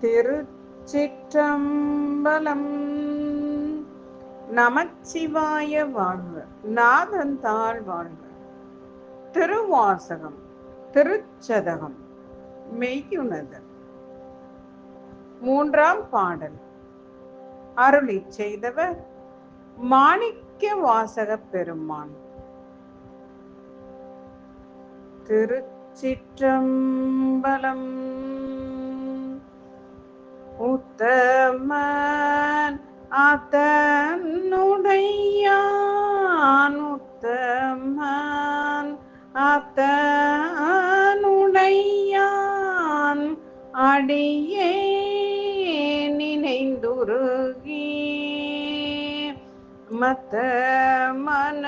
திருச்சிற்றம்பலம். நமச்சிவாய வாழ்வு நாதந்தாள் வாழ்வு திருவாசகம் திருச்சதகம் மெய்யுணர்தல். மூன்றாம் பாடல். அருளி செய்தவர் மாணிக்க வாசக பெருமான். திருச்சிற்றம்பலம். உத்தமன் அத்தனுடையான் உத்தமன் அத்தனுடையான் அடியே நினைந்துருகி மத்த மன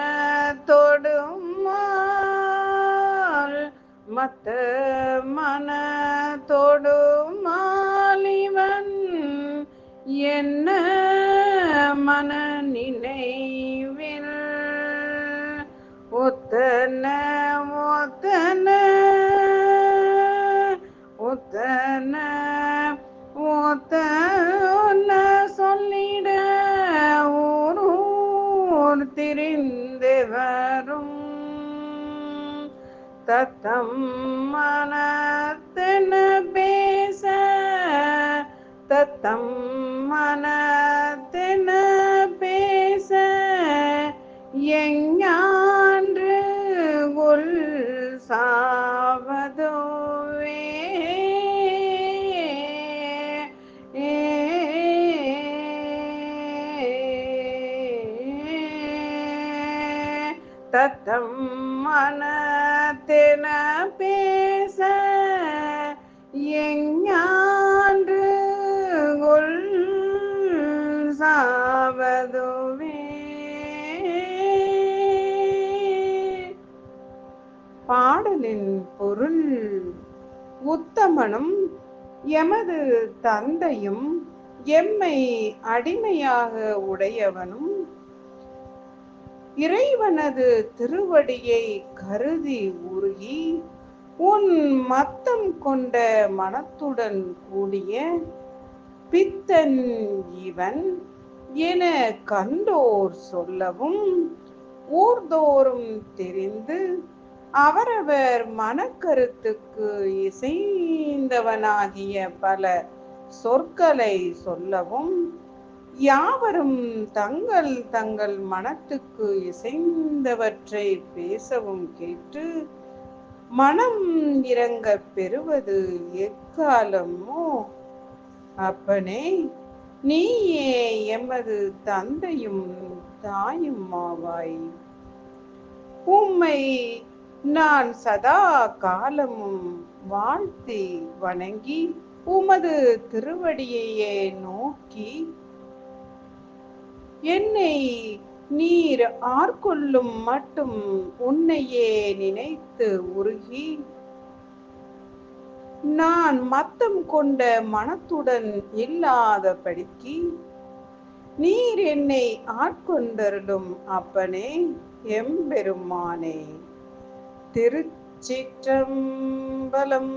மனத்தொடுமால் மத்த மன தொடு என்ன மன நினைவில் ஒத்தன ஒத்தன ஒத்தன ஒத்தன சொல்லிட ஊரூர் திரிந்து வரும். தத்தம் மனத்தென பேச தத்தம் மனத்தென பேச எஞ்ஞான்று உள் சாவதோவே. தத்தம் மனத்தென பேச எஞ்ஞான் பொருள் உத்தமனும் எமது தந்தையும் எம்மை அடிமையாக உடையவனும் இறைவனது திருவடியை கருதி உருகி உன் மத்தம் கொண்ட மனத்துடன் கூடிய பித்தன் இவன் என கண்டோர் சொல்லவும் ஊர்தோறும் தெரிந்து அவரவர் மனக்கருத்துக்கு இசைந்தவனாகிய பல சொற்களை சொல்லவும் யாவரும் தங்கள் தங்கள் மனத்துக்கு இசைந்தவற்றை பேசவும் கேட்டு மனம் இறங்க பெறுவது எக்காலமோ? அப்பனே நீயே எமது தந்தையும் தாயும் ஆவாய். உம்மை நான் சதா காலமும் வாழ்த்தி வணங்கி உமது திருவடியையே நோக்கி என்னை நீர் ஆர்கொள்ளும் மட்டும் உன்னையே நினைத்து உருகி நான் மத்தம் கொண்ட மனத்துடன் இல்லாதபடிக்கு நீர் என்னை ஆட்கொண்டருளும் அப்பனே எம்பெருமானே. திருச்சிற்றம்பலம்.